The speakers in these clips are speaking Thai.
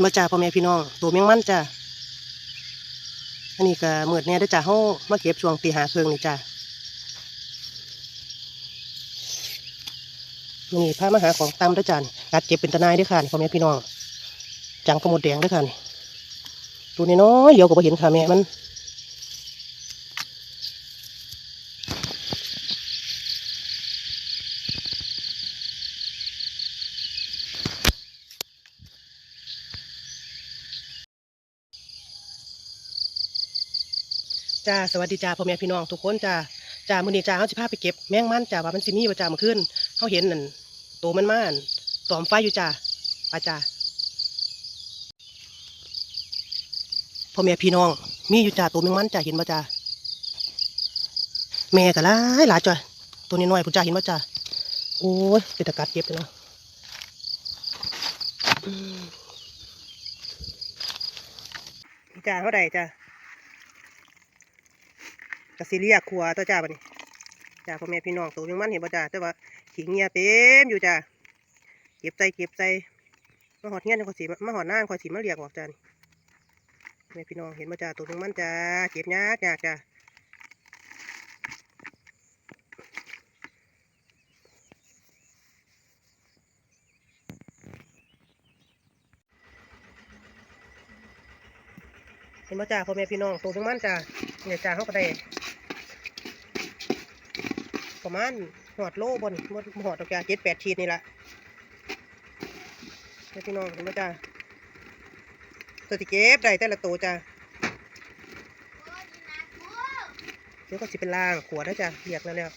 นมาจ่าพ่อแม่พี่น้อง ตัวแมงมันจ้าอันนี้ก็เมือดเนี่ยได้จ่าเฮามาเก็บช่วงตีหาเครื่องนี่จ้านี่พามหาของตำได้จ้านกัดเก็บเป็นตะนายด้วยค่ะพ่อแม่พี่น้อง จังกระหมดแดงด้วยค่ะนี่ตัวนี้น้อยเดี๋ยวก็ไปเห็นค่ะแม่มัน จ้าสวัสดีจ้าพ่อแม่พี่น้องทุกคนจ้าจ้ามื้อนี้จ้าเฮาสิพาไปเก็บแมงมันจ้าว่ามันสิมีบ่จ้ามื่อคืนเฮาเห็นนั่นโตมันมานตอมไฟอยู่จ้าไปจ้าพ่อแม่พี่น้อง มีอยู่จ้าตัวแมงมันจ้าเห็นบ่จ้าแม่ก็หลายหลายจ้าตัวน้อยๆพุ่นจ้าเห็นบ่จ้าโอ้ยเป็นตะกัดเก็บเลยเนาะจ้าเท่าใดจ้า กสิเรียกขัวตัวจ้าบันี้จ้าพ่อแม่พี่น้องตัวยังมันเห็นบ่จ้าแต่ว่าขี้เงียเต็มอยู่จ้าเก็บใจเก็บใจมาหอดเงี้ยนขอยสีมาหอดหน้าขอยสีมาเรียกออกจ้านี่แม่พี่น้องเห็นบ่จ้าตัวยังมันจ้าเก็บยากยากจ้าเห็นบ่จ้าพ่อแม่พี่น้องตัวยังมันจ้าเนี่ยจ้าเขาก็ได้ ประมาณหอดโลบนบนหอดตะแกเจ็ดแปดขีดนี่แหละให้พี่น้องเห็นไหมจ้าตัวที่เก็บได้แต่ละตัวจ้าเดี๋ยวก็สิเป็นล่างขวดนะจ้าเรียกแล้วแล้ว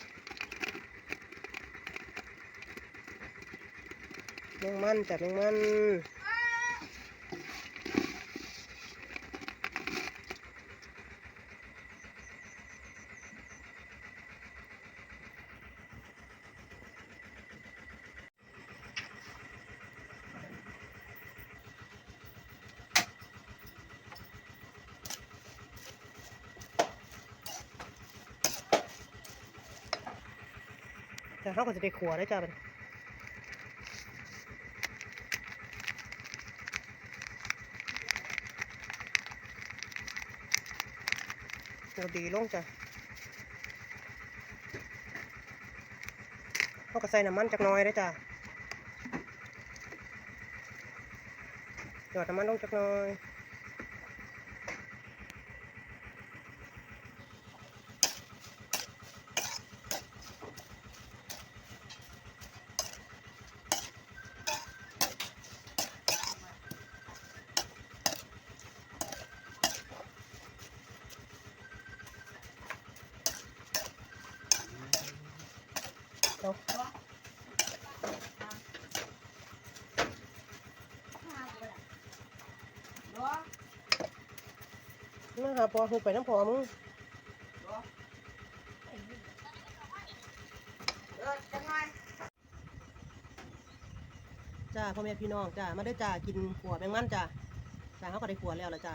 แมงมันจ้ะแมงมัน จ้าเขาก็จะได้ขวได้จ้าเป็นตัวดีลงจ้ะเขาก็ใส่น้ำมันจักน้อยได้จ้ะหยอดน้ำมันลงจักน้อย มาหาพอหูไปน้ำพอมึงจ้าพ่อแม่พี่น้องจ้ามาได้จ้ากินขวดแมงมันจ้าจ้าเขาก็ได้ขวดแล้วละจ้า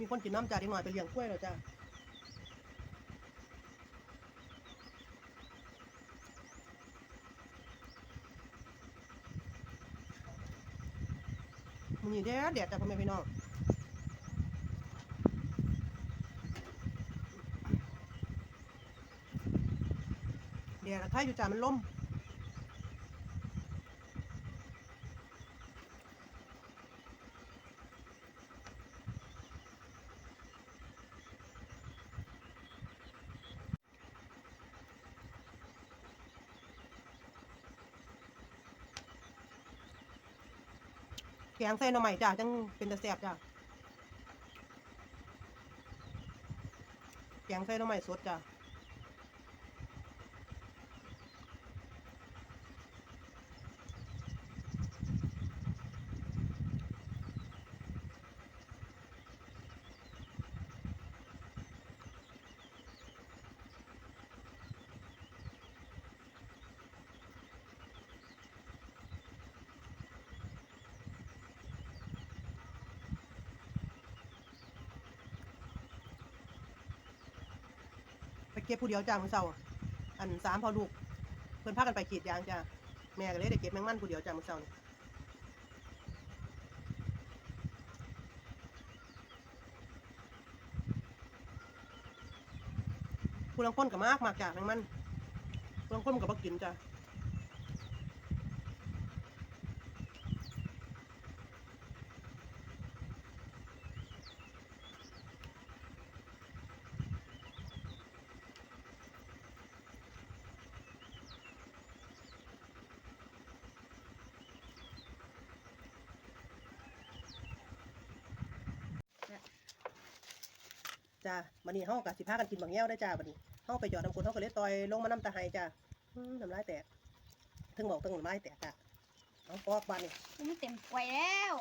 มีคนกินน้ำจ้าดีหน่อยไปเลี้ยงกล้วยแล้วจ้ามันนี่แดดแดดจ้าพ่อแม่พี่น้องแดดอะใครอยู่จ้ามันล่ม แกงใส่หน่อไม้จ้าจังเป็นตะแสบจ้าแกงใส่หน่อไม้สดจ้า ก็บผู้เดียวจ้ามือเช้าอันสามพอลูก เพื่อนพากันไปขีดยางจ้าแม่ก็เลยได้เก็บแมงมันผู้เดียวจ้ามือเช้านี่ผู้ลังคนกับมากมากจ้าแมงมันผู้ลังคนมันก็บ่กินจ้า จ้าบัดนี้เฮาก็สิพากันกินบางแย้วได้อจ้าบัดนี้เฮาไปหยอดน้ำกรดเฮาก็เลยต่อยลงมาน้ำตาไห้จ้าอืมน้ำลายแตกถึงบอกถึงน้ำลายแตกจ้ะเอาปอกบานนี่มันเต็มกล้วยแล้ว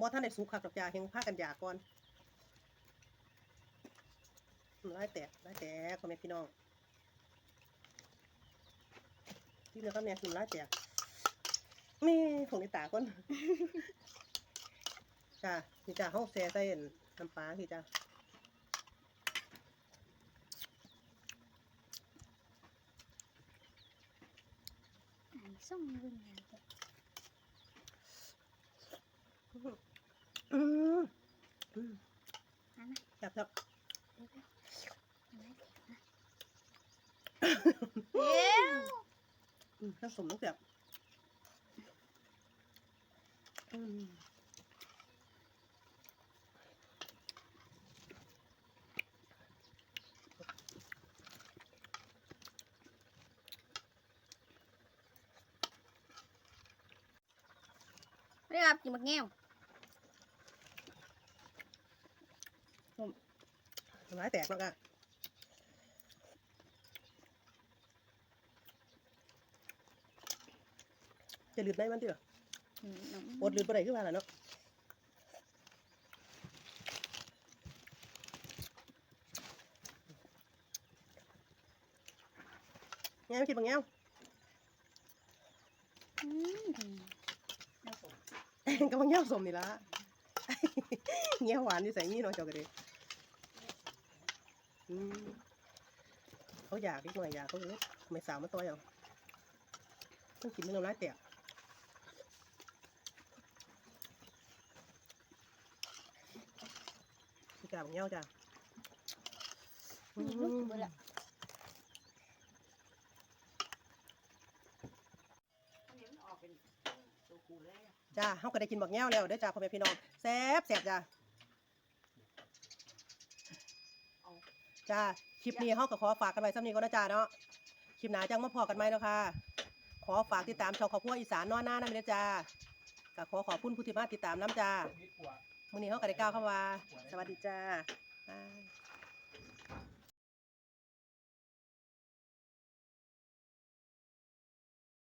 บ่ท่านได้สุกคักดอกจ้าเฮงพากันอยากก่อนน้ำลายแตกน้ำลายแตกพ่อแม่พี่น้องที่เนื้อครับเนี่ยน้ำลายแตก นี่ของในตาก่อนจ้านี่จ้าเฮาแซ่ใส่อันน้ำปลาคือจ้าอ่านส่งเบิ่งกันเถอะอืมอืมอ่านนะจับจับเร็วๆเอาไว้เถอะนะเร็วอืมผสมต้องจับอืมเรียบ กินบักแง่วน้ำลายแตก แล้วก็จะลืดได้มันติเหรออืมน้ำอดลืดบ่ได้คือว่าล่ะเนาะแง่กินบางแง่อืมก็บางแง่สมนี่ละแง่หวานนี่ใส่นี่เนาะเจ้าก็เลยอืมเขาอยากนิดหน่อยอยากเขาเลยไม่สาวมาต่อยเอาต้องกินไม่น้ำลายแตก พี่กาบางแง่จ้ะมีลูกเบิดละจ้าเฮาก็ได้กินบักแง่วแล้วเด้อจ้าพ่อแม่พี่น้องแซ่บแซ่บจ้าจ้าคลิปนี้เฮาก็ขอฝากกันไว้ซ้ำนี้ก่อนนะจ้าเนาะคลิปหน้าจังมาพอกันไหมเนาะค่ะขอฝากติดตามช่องครอบครัวอีสานนอนหน้านั่นเด้อจ้าก็ขอขอบคุณผู้ที่มาติดตามน้ำจ้า มื้อนี้เฮาก็ได้กล่าวคำว่า สวัสดีจ้า